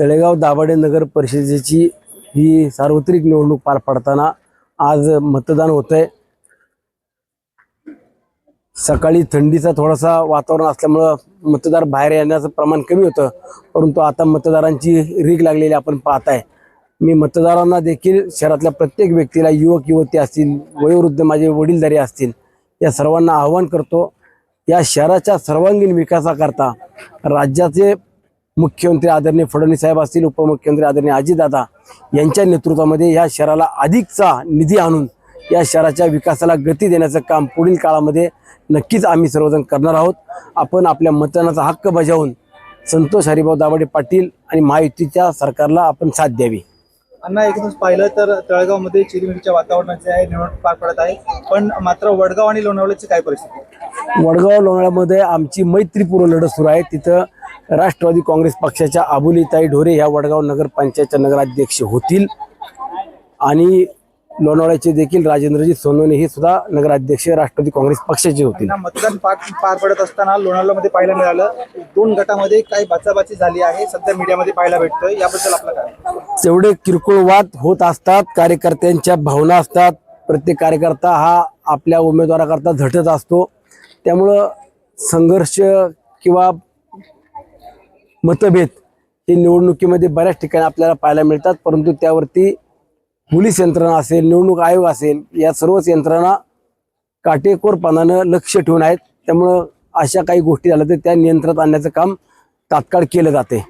तळेगाव दाभाडे नगर परिषदेची ही सार्वत्रिक निवडणूक पार पडताना आज मतदान होतंय. सकाळी थंडीचा थोडासा वातावरण असल्यामुळं मतदार बाहेर येण्याचं प्रमाण कमी होतं परंतु आता मतदारांची रीग लागलेली आपण पाहताय. मी मतदारांना देखील शहरातल्या प्रत्येक व्यक्तीला युवक युवती असतील वयोवृद्ध माझे वडीलधारी असतील या सर्वांना आव्हान करतो या शहराच्या सर्वांगीण विकासाकरता राज्याचे मुख्यमंत्री आदरणीय फडणवीस साहेब असतील उपमुख्यमंत्री आदरणीय अजितदादा यांच्या नेतृत्वामध्ये या शहराला अधिकचा निधी आणून या शहराच्या विकासाला गती देण्याचं काम पुढील काळामध्ये नक्कीच आम्ही सर्वजण करणार आहोत. आपण आपल्या मतदानाचा हक्क बजावून संतोष हरिभाऊ दाभाडे पाटील आणि महायुतीच्या सरकारला आपण साथ द्यावी. अण्णा एकूणच पाहिलं तर तळगावमध्ये चिरमिरीच्या वातावरणाचे आहे निवडणूक पार पडत आहे. पण मात्र वडगाव आणि लोणावळ्याची काय परिस्थिती? वडगाव लोणाळ्यामध्ये आमची मैत्रीपूर्व लढत सुरू आहे. तिथं राष्ट्रवादी काँग्रेस पक्षाच्या अबोलीताई ढोरे ह्या वडगाव नगरपंचायतच्या नगराध्यक्ष होतील. आणि लोणावळ्याचे देखील राजेंद्रजी सोनवणे हे सुद्धा नगराध्यक्ष राष्ट्रवादी काँग्रेस पक्षाचे होतील. अण्णा मतदान पार पार पडत असताना लोणावळ्यामध्ये पाहायला मिळालं दोन गटामध्ये काही बाचाबाची झाली आहे सध्या मीडियामध्ये पाहायला भेटतोय. याबद्दल आपलं काय? तेवढे किरकोळ वाद होत असतात कार्यकर्त्यांच्या भावना असतात. प्रत्येक कार्यकर्ता हा आपल्या उमेदवाराकरता झटत असतो. त्यामुळं संघर्ष किंवा मतभेद हे निवडणुकीमध्ये बऱ्याच ठिकाणी आपल्याला पाहायला मिळतात. परंतु त्यावरती पोलीस यंत्रणा असेल निवडणूक आयोग असेल या सर्वच यंत्रणा काटेकोरपणानं लक्ष ठेवून आहेत. त्यामुळं अशा काही गोष्टी झाल्या तर त्या नियंत्रणात आणण्याचं काम तात्काळ केलं जाते